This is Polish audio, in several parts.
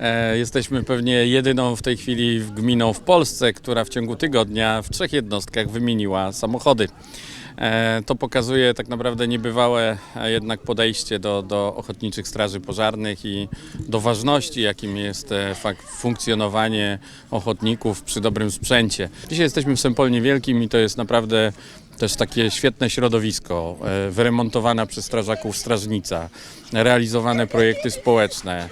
E, Jesteśmy pewnie jedyną w tej chwili gminą w Polsce, która w ciągu tygodnia w trzech jednostkach wymieniła samochody. E, To pokazuje tak naprawdę niebywałe e, jednak podejście do, do ochotniczych straży pożarnych i do ważności, jakim jest fakt funkcjonowanie ochotników przy dobrym sprzęcie. Dzisiaj jesteśmy w Sempolnie Wielkim i to jest naprawdę też takie świetne środowisko, wyremontowana przez strażaków strażnica, realizowane projekty społeczne.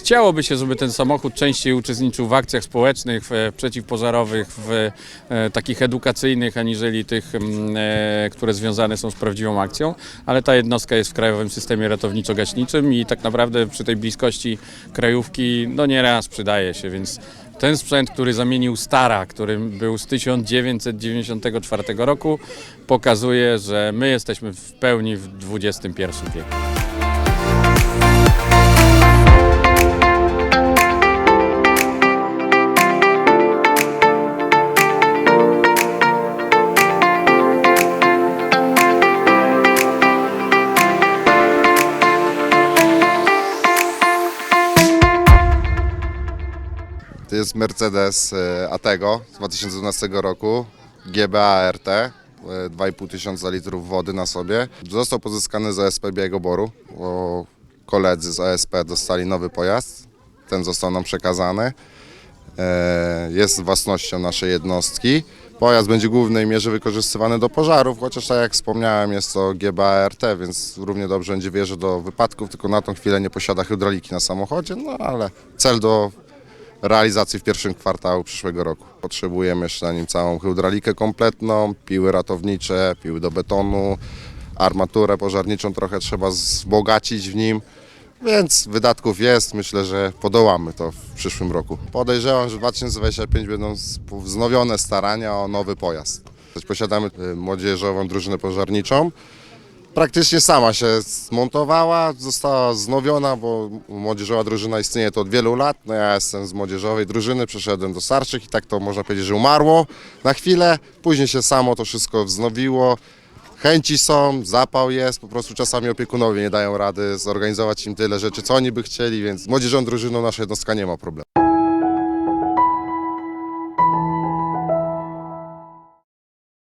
Chciałoby się, żeby ten samochód częściej uczestniczył w akcjach społecznych, w, przeciwpożarowych, w e, takich edukacyjnych, aniżeli tych, mm, e, które związane są z prawdziwą akcją, ale ta jednostka jest w Krajowym Systemie Ratowniczo-Gaśniczym i tak naprawdę przy tej bliskości krajówki no nieraz przydaje się, więc ten sprzęt, który zamienił Stara, którym był z 1994 roku, pokazuje, że my jesteśmy w pełni w XXI wieku. To jest Mercedes e, Atego z 2012 roku, GBA RT, e, 2,5 tysiąca litrów wody na sobie. Został pozyskany z ASP Białegoboru, bo koledzy z ASP dostali nowy pojazd. Ten został nam przekazany. E, Jest własnością naszej jednostki. Pojazd będzie w głównej mierze wykorzystywany do pożarów, chociaż tak jak wspomniałem jest to GBA RT, więc równie dobrze będzie wierzy do wypadków, tylko na tą chwilę nie posiada hydrauliki na samochodzie, no ale cel do realizacji w pierwszym kwartału przyszłego roku. Potrzebujemy jeszcze na nim całą hydraulikę kompletną, piły ratownicze, piły do betonu, armaturę pożarniczą trochę trzeba wzbogacić w nim, więc wydatków jest, myślę, że podołamy to w przyszłym roku. Podejrzewam, że w 2025 będą wznowione starania o nowy pojazd. Posiadamy y, młodzieżową drużynę pożarniczą, praktycznie sama się zmontowała, została znowiona, bo młodzieżowa drużyna istnieje to od wielu lat. No ja jestem z młodzieżowej drużyny, przeszedłem do starszych i tak to można powiedzieć, że umarło na chwilę. Później się samo to wszystko wznowiło. Chęci są, zapał jest, po prostu czasami opiekunowie nie dają rady zorganizować im tyle rzeczy, co oni by chcieli, więc z młodzieżową drużyną nasza jednostka nie ma problemu.